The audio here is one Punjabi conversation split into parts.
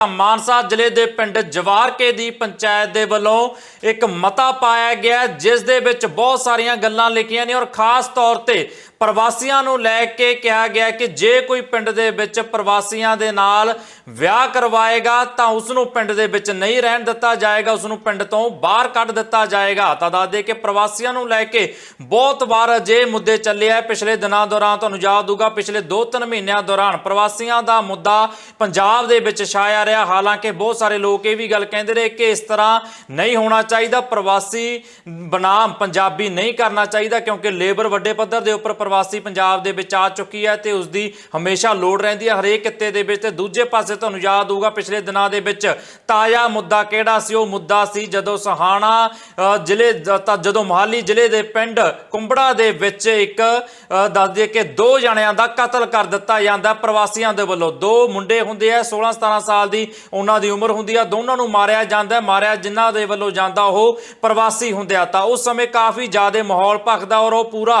ਮਾਨਸਾ ਜ਼ਿਲ੍ਹੇ ਦੇ ਪਿੰਡ ਜਵਾਰਕੇ ਦੀ ਪੰਚਾਇਤ ਦੇ ਵੱਲੋਂ ਇੱਕ ਮਤਾ ਪਾਇਆ ਗਿਆ ਜਿਸ ਦੇ ਵਿੱਚ ਬਹੁਤ ਸਾਰੀਆਂ ਗੱਲਾਂ ਲਿਖੀਆਂ ਨੇ ਔਰ ਖਾਸ ਤੌਰ ਤੇ ਪ੍ਰਵਾਸੀਆਂ ਨੂੰ ਲੈ ਕੇ ਕਿਹਾ ਗਿਆ ਕਿ ਜੇ ਕੋਈ ਪਿੰਡ ਦੇ ਵਿੱਚ ਪ੍ਰਵਾਸੀਆਂ ਦੇ ਨਾਲ ਵਿਆਹ ਕਰਵਾਏਗਾ ਤਾਂ ਉਸ ਨੂੰ ਪਿੰਡ ਦੇ ਵਿੱਚ ਨਹੀਂ ਰਹਿਣ ਦਿੱਤਾ ਜਾਏਗਾ ਉਸ ਨੂੰ ਪਿੰਡ ਤੋਂ ਬਾਹਰ ਕੱਢ ਦਿੱਤਾ ਜਾਏਗਾ। ਤਾਂ ਦੱਸਦੇ ਕਿ ਪ੍ਰਵਾਸੀਆਂ ਨੂੰ ਲੈ ਕੇ ਬਹੁਤ ਵਾਰ ਅਜੇ ਮੁੱਦੇ ਚੱਲੇ ਆ। ਪਿਛਲੇ ਦਿਨਾਂ ਦੌਰਾਨ ਤੁਹਾਨੂੰ ਯਾਦ ਹੋਊਗਾ, ਪਿਛਲੇ 2-3 ਮਹੀਨਿਆਂ ਦੌਰਾਨ ਪ੍ਰਵਾਸੀਆਂ ਦਾ ਮੁੱਦਾ ਪੰਜਾਬ ਦੇ ਵਿੱਚ ਛਾਇਆ ਰਿਹਾ। ਹਾਲਾਂਕਿ ਬਹੁਤ ਸਾਰੇ ਲੋਕ ਇਹ ਵੀ ਗੱਲ ਕਹਿੰਦੇ ਰਹੇ ਕਿ ਇਸ ਤਰ੍ਹਾਂ ਨਹੀਂ ਹੋਣਾ ਚਾਹੀਦਾ, ਪ੍ਰਵਾਸੀ ਬਨਾਮ ਪੰਜਾਬੀ ਨਹੀਂ ਕਰਨਾ ਚਾਹੀਦਾ ਕਿਉਂਕਿ ਲੇਬਰ ਵੱਡੇ ਪੱਧਰ ਦੇ ਉੱਪਰ ਪ੍ਰਵਾਸੀ ਪੰਜਾਬ ਦੇ ਵਿੱਚ ਆ ਚੁੱਕੀ ਹੈ ਤੇ ਉਸ ਦੀ ਹਮੇਸ਼ਾ ਲੋੜ ਰਹਿੰਦੀ ਹੈ। ਹਰੇਕ ਕਿੱਤੇ ਦੇ ਵਿੱਚ ਤੇ ਦੂਜੇ ਪਾਸੇ ਤੁਹਾਨੂੰ ਯਾਦ ਹੋਊਗਾ ਪਿਛਲੇ ਦਿਨਾਂ ਦੇ ਵਿੱਚ ਤਾਜ਼ਾ ਮੁੱਦਾ ਕਿਹੜਾ ਸੀ? ਉਹ ਮੁੱਦਾ ਸੀ ਜਦੋਂ ਸਹਾਣਾ ਜ਼ਿਲ੍ਹੇ ਜਦੋਂ ਮੋਹਾਲੀ ਜ਼ਿਲ੍ਹੇ ਦੇ ਪਿੰਡ ਕੁੰਬੜਾ ਦੇ ਵਿੱਚ ਇੱਕ ਅ, ਦੱਸ ਦਈਏ ਕਿ ਦੋ ਜਣਿਆਂ ਦਾ ਕਤਲ ਕਰ ਦਿੱਤਾ ਜਾਂਦਾ। ਪ੍ਰਵਾਸੀਆਂ ਦੇ ਵੱਲੋਂ ਦੋ ਮੁੰਡੇ ਹੁੰਦੇ ਆ 16 17 ਸਾਲ ਦੀ ਉਹਨਾਂ ਦੀ ਉਮਰ ਹੁੰਦੀ ਆ ਦੋਨਾਂ ਨੂੰ ਮਾਰਿਆ ਜਾਂਦਾ ਮਾਰਿਆ ਜਿਨ੍ਹਾਂ ਦੇ ਵੱਲੋਂ ਜਾਂਦਾ ਉਹ ਪ੍ਰਵਾਸੀ ਹੁੰਦੇ ਆ। ਤਾਂ ਉਸ ਸਮੇਂ ਕਾਫੀ ਜ਼ਿਆਦਾ ਮਾਹੌਲ ਭਖਦਾ ਔਰ ਉਹ ਪੂਰਾ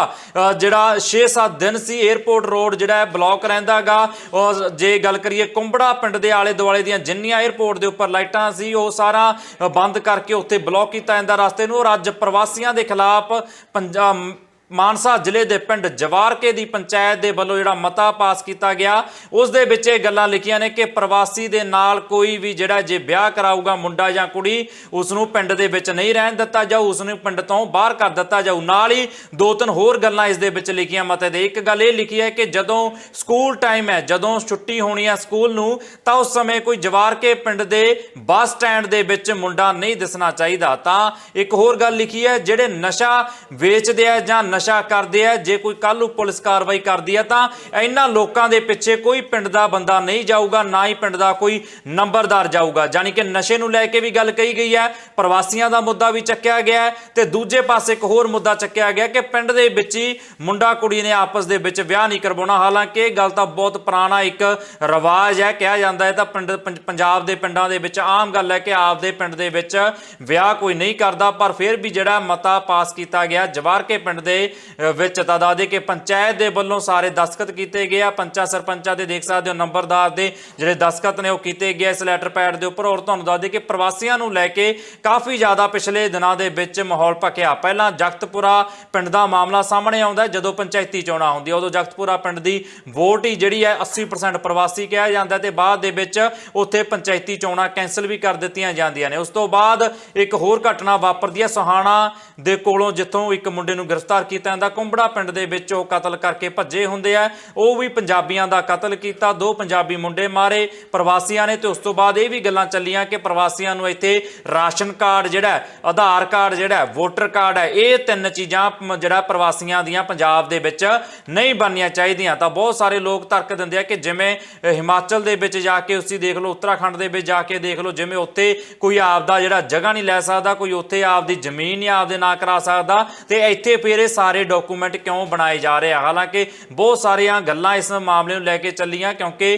ਜਿਹੜਾ 6-7 ਦਿਨ ਸੀ 에어ਪੋਰਟ ਰੋਡ ਜਿਹੜਾ ਹੈ ਰਹਿੰਦਾ ਰਹਿੰਦਾਗਾ ਔਰ ਜੇ ਗੱਲ ਕਰੀਏ ਕੁੰਬੜਾ ਪਿੰਡ ਦੇ ਆਲੇ ਦੁਆਲੇ ਦੀਆਂ ਜਿੰਨੀਆਂ 에어ਪੋਰਟ ਦੇ ਉੱਪਰ ਲਾਈਟਾਂ ਸੀ, ਉਹ ਸਾਰਾ ਬੰਦ ਕਰਕੇ ਉੱਥੇ ਬਲੌਕ ਕੀਤਾ ਜਾਂਦਾ ਰਸਤੇ ਨੂੰ। ਔਰ ਅੱਜ ਪ੍ਰਵਾਸੀਆਂ ਦੇ ਖਿਲਾਫ ਪੰਜਾਬ ਮਾਨਸਾ ਜ਼ਿਲ੍ਹੇ ਦੇ ਪਿੰਡ ਜਵਾਰਕੇ ਦੀ ਪੰਚਾਇਤ ਦੇ ਵੱਲੋਂ ਜਿਹੜਾ ਮਤਾ ਪਾਸ ਕੀਤਾ ਗਿਆ, ਉਸ ਦੇ ਵਿੱਚ ਇਹ ਗੱਲਾਂ ਲਿਖੀਆਂ ਨੇ ਕਿ ਪ੍ਰਵਾਸੀ ਦੇ ਨਾਲ ਕੋਈ ਵੀ ਜਿਹੜਾ ਜੇ ਵਿਆਹ ਕਰਾਊਗਾ ਮੁੰਡਾ ਜਾਂ ਕੁੜੀ ਉਸ ਨੂੰ ਪਿੰਡ ਦੇ ਵਿੱਚ ਨਹੀਂ ਰਹਿਣ ਦਿੱਤਾ ਜਾਊ ਉਸ ਨੂੰ ਪਿੰਡ ਤੋਂ ਬਾਹਰ ਕਰ ਦਿੱਤਾ ਜਾਊ। ਨਾਲ ਹੀ ਦੋ ਤਿੰਨ ਹੋਰ ਗੱਲਾਂ ਇਸ ਦੇ ਵਿੱਚ ਲਿਖੀਆਂ ਮਤੇ ਦੇ। ਇੱਕ ਗੱਲ ਇਹ ਲਿਖੀ ਹੈ ਕਿ ਜਦੋਂ ਸਕੂਲ ਟਾਈਮ ਹੈ, ਜਦੋਂ ਛੁੱਟੀ ਹੋਣੀ ਹੈ ਸਕੂਲ ਨੂੰ, ਤਾਂ ਉਸ ਸਮੇਂ ਕੋਈ ਜਵਾਰਕੇ ਪਿੰਡ ਦੇ ਬੱਸ ਸਟੈਂਡ ਦੇ ਵਿੱਚ ਮੁੰਡਾ ਨਹੀਂ ਦਿਸਣਾ ਚਾਹੀਦਾ। ਤਾਂ ਇੱਕ ਹੋਰ ਗੱਲ ਲਿਖੀ ਹੈ, ਜਿਹੜੇ ਨਸ਼ਾ ਵੇਚਦੇ ਆ ਜਾਂ ਨਸ਼ਾ ਕਰਦੇ ਆ। ਜੇ ਕੋਈ ਕੱਲ ਨੂੰ ਪੁਲਿਸ ਕਾਰਵਾਈ ਕਰਦੀ ਹੈ ਤਾਂ ਇਹਨਾਂ ਲੋਕਾਂ ਦੇ ਪਿੱਛੇ ਕੋਈ ਪਿੰਡ ਦਾ ਬੰਦਾ ਨਹੀਂ ਜਾਊਗਾ, ਨਾ ਹੀ ਪਿੰਡ ਦਾ ਕੋਈ ਨੰਬਰਦਾਰ ਜਾਊਗਾ। ਯਾਨੀ ਕਿ ਨਸ਼ੇ ਨੂੰ ਲੈ ਕੇ ਵੀ ਗੱਲ ਕਹੀ ਗਈ ਹੈ, ਪ੍ਰਵਾਸੀਆਂ ਦਾ ਮੁੱਦਾ ਵੀ ਚੱਕਿਆ ਗਿਆ ਹੈ ਤੇ ਦੂਜੇ ਪਾਸੇ ਇੱਕ ਹੋਰ ਮੁੱਦਾ ਚੱਕਿਆ ਗਿਆ ਕਿ ਪਿੰਡ ਦੇ ਵਿੱਚ ਹੀ ਮੁੰਡਾ ਕੁੜੀ ਨੇ ਆਪਸ ਦੇ ਵਿੱਚ ਵਿਆਹ ਨਹੀਂ ਕਰਵਾਉਣਾ। ਹਾਲਾਂਕਿ ਇਹ ਗੱਲ ਤਾਂ ਬਹੁਤ ਪੁਰਾਣਾ ਇੱਕ ਰਿਵਾਜ ਹੈ, ਕਿਹਾ ਜਾਂਦਾ ਹੈ ਤਾਂ ਪਿੰਡ ਪੰਜ- ਪੰਜਾਬ ਦੇ ਪਿੰਡਾਂ ਦੇ ਵਿੱਚ ਆਮ ਗੱਲ ਹੈ ਕਿ ਆਪਦੇ ਪਿੰਡ ਦੇ ਵਿੱਚ ਵਿਆਹ ਕੋਈ ਨਹੀਂ ਕਰਦਾ, ਪਰ ਫਿਰ ਵੀ ਜਿਹੜਾ ਮਤਾ ਪਾਸ ਕੀਤਾ ਗਿਆ ਜਵਾਰਕੇ ਪਿੰਡ ਦੇ ਵਿੱਚ ਤਾਂ ਦੱਸਦੇ ਕਿ ਪੰਚਾਇਤ ਦੇ ਵੱਲੋਂ ਸਾਰੇ ਦਸਖਤ ਕੀਤੇ ਗਏ ਆ। ਪੰਚਾਂ ਸਰਪੰਚਾਂ ਦੇ ਦੇਖ ਸਕਦੇ ਹੋ ਨੰਬਰਦਾਰ ਦੇ ਜਿਹੜੇ ਦਸਖਤ ਨੇ ਉਹ ਕੀਤੇ ਗਏ ਇਸ ਲੈਟਰ ਪੈਡ ਦੇ ਉੱਪਰ ਔਰ ਤੁਹਾਨੂੰ ਦੱਸਦੇ ਕਿ ਪ੍ਰਵਾਸੀਆਂ ਨੂੰ ਲੈ ਕੇ ਕਾਫੀ ਜ਼ਿਆਦਾ ਪਿਛਲੇ ਦਿਨਾਂ ਦੇ ਵਿੱਚ ਮਾਹੌਲ ਭਖਿਆ। ਪਹਿਲਾਂ ਜਗਤਪੁਰਾ ਪਿੰਡ ਦਾ ਮਾਮਲਾ ਸਾਹਮਣੇ ਆਉਂਦਾ ਜਦੋਂ ਪੰਚਾਇਤੀ ਚੋਣਾਂ ਹੁੰਦੀਆਂ, ਉਦੋਂ ਜਗਤਪੁਰਾ ਪਿੰਡ ਦੀ ਵੋਟ ਹੀ ਜਿਹੜੀ ਹੈ 80% ਪ੍ਰਵਾਸੀ ਕਿਹਾ ਜਾਂਦਾ ਤੇ ਬਾਅਦ ਦੇ ਵਿੱਚ ਉੱਥੇ ਪੰਚਾਇਤੀ ਚੋਣਾਂ ਕੈਨਸਲ ਵੀ ਕਰ ਦਿੱਤੀਆਂ ਜਾਂਦੀਆਂ ਨੇ। ਉਸ ਤੋਂ ਬਾਅਦ ਇੱਕ ਹੋਰ ਘਟਨਾ ਵਾਪਰਦੀ ਹੈ। ਸੋਹਾਣਾ ਦੇ ਕੋਲੋਂ ਜਿੱਥੋਂ ਇੱਕ ਮੁੰਡੇ ਨੂੰ ਗ੍ਰਿਫਤਾਰ ਕੀਤਾ ਜਾਂਦਾ ਕੁੰਬੜਾ ਪਿੰਡ ਦੇ ਵਿੱਚ ਉਹ ਕਤਲ ਕਰਕੇ ਭੱਜੇ ਹੁੰਦੇ ਆ। ਉਹ ਵੀ ਪੰਜਾਬੀਆਂ ਦਾ ਕਤਲ ਕੀਤਾ, ਦੋ ਪੰਜਾਬੀ ਮੁੰਡੇ ਮਾਰੇ, ਪ੍ਰਵਾਸੀਆਂ ਨੇ ਤੇ ਉਸ ਤੋਂ ਬਾਅਦ ਇਹ ਵੀ ਗੱਲਾਂ ਚੱਲੀਆਂ ਕਿ ਪ੍ਰਵਾਸੀਆਂ ਨੂੰ ਇੱਥੇ ਰਾਸ਼ਨ ਕਾਰਡ ਜਿਹੜਾ ਆਧਾਰ ਕਾਰਡ ਜਿਹੜਾ ਵੋਟਰ ਕਾਰਡ ਹੈ, ਇਹ ਤਿੰਨ ਚੀਜ਼ਾਂ ਜਿਹੜਾ ਪ੍ਰਵਾਸੀਆਂ ਦੀਆਂ ਪੰਜਾਬ ਦੇ ਵਿੱਚ ਨਹੀਂ ਬਣਨੀਆਂ ਚਾਹੀਦੀਆਂ। ਤਾਂ ਬਹੁਤ ਸਾਰੇ ਲੋਕ ਤਰਕ ਦਿੰਦੇ ਆ ਕਿ ਜਿਵੇਂ ਹਿਮਾਚਲ ਦੇ ਵਿੱਚ ਜਾ ਕੇ ਤੁਸੀਂ ਦੇਖ ਲਓ, ਉੱਤਰਾਖੰਡ ਦੇ ਵਿੱਚ ਜਾ ਕੇ ਦੇਖ ਲਓ, ਜਿਵੇਂ ਉੱਥੇ ਕੋਈ ਆਪਦਾ ਜਿਹੜਾ ਜਗ੍ਹਾ ਨਹੀਂ ਲੈ ਸਕਦਾ, ਕੋਈ ਉੱਥੇ ਆਪਦੀ ਜ਼ਮੀਨ ਨਹੀਂ ਆਪਦੇ ਨਾਂ ਕਰਾ ਸਕਦਾ ਤੇ ਇੱਥੇ ਫਿਰ ਇਹ ਸਾਰੇ ਡਾਕੂਮੈਂਟ ਕਿਉਂ ਬਣਾਏ ਜਾ ਰਹੇ ਆ? ਹਾਲਾਂਕਿ ਬਹੁਤ ਸਾਰੀਆਂ ਗੱਲਾਂ ਇਸ ਮਾਮਲੇ ਨੂੰ ਲੈ ਕੇ ਚੱਲੀਆਂ ਕਿਉਂਕਿ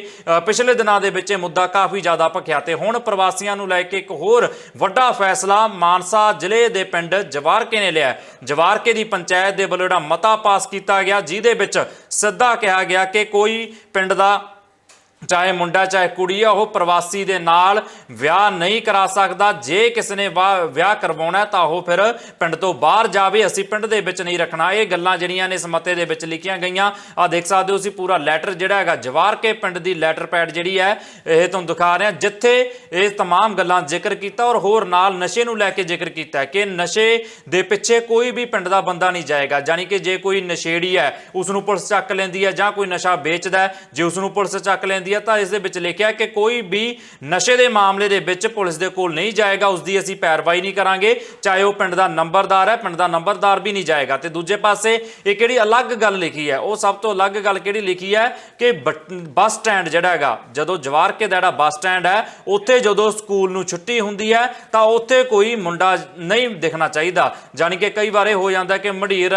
ਪਿਛਲੇ ਦਿਨਾਂ ਦੇ ਵਿੱਚ ਇਹ ਮੁੱਦਾ ਕਾਫੀ ਜ਼ਿਆਦਾ ਭਖਿਆ ਤੇ ਹੁਣ ਪ੍ਰਵਾਸੀਆਂ ਨੂੰ ਲੈ ਕੇ ਇੱਕ ਹੋਰ ਵੱਡਾ ਫੈਸਲਾ ਮਾਨਸਾ ਜ਼ਿਲ੍ਹੇ ਦੇ ਪਿੰਡ ਜਵਾਰਕੇ ਨੇ ਲਿਆ। ਜਵਾਰਕੇ ਦੀ ਪੰਚਾਇਤ ਦੇ ਵੱਲੋਂ ਜਿਹੜਾ ਮਤਾ ਪਾਸ ਕੀਤਾ ਗਿਆ, ਜਿਹਦੇ ਵਿੱਚ ਸਿੱਧਾ ਕਿਹਾ ਗਿਆ ਕਿ ਕੋਈ ਪਿੰਡ ਦਾ ਚਾਹੇ ਮੁੰਡਾ ਚਾਹੇ ਕੁੜੀ ਆ ਉਹ ਪ੍ਰਵਾਸੀ ਦੇ ਨਾਲ ਵਿਆਹ ਨਹੀਂ ਕਰਾ ਸਕਦਾ ਜੇ ਕਿਸੇ ਨੇ ਵਾ- ਵਿਆਹ ਕਰਵਾਉਣਾ ਹੈ ਤਾਂ ਉਹ ਫਿਰ ਪਿੰਡ ਤੋਂ ਬਾਹਰ ਜਾਵੇ ਅਸੀਂ ਪਿੰਡ ਦੇ ਵਿੱਚ ਨਹੀਂ ਰੱਖਣਾ ਇਹ ਗੱਲਾਂ ਜਿਹੜੀਆਂ ਨੇ ਇਸ ਮਤੇ ਦੇ ਵਿੱਚ ਲਿਖੀਆਂ ਗਈਆਂ ਆ ਦੇਖ ਸਕਦੇ ਹੋ ਤੁਸੀਂ ਪੂਰਾ ਲੈਟਰ ਜਿਹੜਾ ਹੈਗਾ ਜਵਾਰ ਕੇ ਪਿੰਡ ਦੀ ਲੈਟਰ ਪੈਡ ਜਿਹੜੀ ਹੈ ਇਹ ਤੁਹਾਨੂੰ ਦਿਖਾ ਰਿਹਾ ਜਿੱਥੇ ਇਹ तमाम ਗੱਲਾਂ ਜ਼ਿਕਰ ਕੀਤਾ ਔਰ ਹੋਰ ਨਾਲ ਨਸ਼ੇ ਨੂੰ ਲੈ ਕੇ ਜ਼ਿਕਰ ਕੀਤਾ ਹੈ ਕਿ ਨਸ਼ੇ ਦੇ ਪਿੱਛੇ ਕੋਈ ਵੀ ਪਿੰਡ ਦਾ ਬੰਦਾ ਨਹੀਂ ਜਾਏਗਾ ਯਾਨੀ ਕਿ ਜੇ ਕੋਈ ਨਸ਼ੇੜੀ ਹੈ ਉਸ ਨੂੰ ਪੁਲਿਸ ਚੱਕ ਲੈਂਦੀ ਹੈ ਜਾਂ ਕੋਈ ਨਸ਼ਾ ਵੇਚਦਾ ਹੈ ਜੇ ਉਸ ਨੂੰ ਪੁਲਿਸ ਚੱਕ ਲੈਂਦੀ ਹੈ ਤਾਂ ਇਸ ਦੇ ਵਿੱਚ ਲਿਖਿਆ ਕਿ ਕੋਈ ਵੀ ਨਸ਼ੇ ਦੇ ਮਾਮਲੇ ਦੇ ਵਿੱਚ ਪੁਲਿਸ ਦੇ ਕੋਲ ਨਹੀਂ ਜਾਏਗਾ, ਉਸ ਦੀ ਅਸੀਂ ਪੈਰਵਾਈ ਨਹੀਂ ਕਰਾਂਗੇ, ਚਾਹੇ ਉਹ ਪਿੰਡ ਦਾ ਨੰਬਰਦਾਰ ਹੈ, ਪਿੰਡ ਦਾ ਨੰਬਰਦਾਰ ਵੀ ਨਹੀਂ ਜਾਏਗਾ। ਤੇ ਦੂਜੇ ਪਾਸੇ ਇਹ ਕਿਹੜੀ ਅਲੱਗ ਗੱਲ ਲਿਖੀ ਹੈ? ਉਹ ਸਭ ਤੋਂ ਅਲੱਗ ਗੱਲ ਕਿਹੜੀ ਲਿਖੀ ਹੈ ਕਿ ਬੱਸ ਸਟੈਂਡ ਜਿਹੜਾ ਹੈਗਾ, ਜਦੋਂ ਜਵਾਰਕੇ ਦਾ ਜਿਹੜਾ ਬੱਸ ਸਟੈਂਡ ਹੈ, ਉੱਥੇ ਜਦੋਂ ਸਕੂਲ ਨੂੰ ਛੁੱਟੀ ਹੁੰਦੀ ਹੈ, ਤਾਂ ਉੱਥੇ ਕੋਈ ਮੁੰਡਾ ਨਹੀਂ ਦਿਖਣਾ ਚਾਹੀਦਾ। ਜਾਣੀ ਕਿ ਕਈ ਵਾਰ ਇਹ ਹੋ ਜਾਂਦਾ ਕਿ ਮਢੀਰ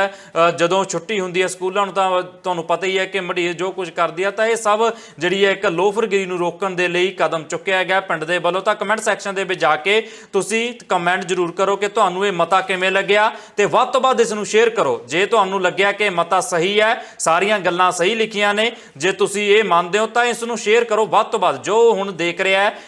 ਜਦੋਂ ਛੁੱਟੀ ਹੁੰਦੀ ਹੈ ਸਕੂਲਾਂ ਨੂੰ, ਤਾਂ ਤੁਹਾਨੂੰ ਪਤਾ ਹੀ ਹੈ ਕਿ ਮਢੀਰ ਜੋ ਕੁਝ ਕਰਦੀ ਹੈ, ਤਾਂ ਇਹ ਸਭ ਜਿਹੜੀ ਹੈ ਇੱਕ ਲੋਫਰਗਿਰੀ ਨੂੰ ਰੋਕਣ ਦੇ ਲਈ ਕਦਮ ਚੁੱਕਿਆ ਗਿਆ ਪਿੰਡ ਦੇ ਵੱਲੋਂ। ਤਾਂ ਕਮੈਂਟ ਸੈਕਸ਼ਨ ਦੇ ਵਿੱਚ ਜਾ ਕੇ ਤੁਸੀਂ ਕਮੈਂਟ ਜ਼ਰੂਰ ਕਰੋ ਕਿ ਤੁਹਾਨੂੰ ਇਹ ਮਤਾ ਕਿਵੇਂ ਲੱਗਿਆ ਤੇ ਵੱਧ ਤੋਂ ਵੱਧ ਇਸ ਨੂੰ ਸ਼ੇਅਰ ਕਰੋ। ਜੇ ਤੁਹਾਨੂੰ ਲੱਗਿਆ ਕਿ ਮਤਾ ਸਹੀ ਹੈ, ਸਾਰੀਆਂ ਗੱਲਾਂ ਸਹੀ ਲਿਖੀਆਂ ਨੇ, ਜੇ ਤੁਸੀਂ ਇਹ ਮੰਨਦੇ ਹੋ ਤਾਂ ਇਸ ਨੂੰ ਸ਼ੇਅਰ ਕਰੋ। ਵੱਧ ਤੋਂ ਵੱਧ ਜੋ ਹੁਣ ਦੇਖ ਰਿਹਾ ਹੈ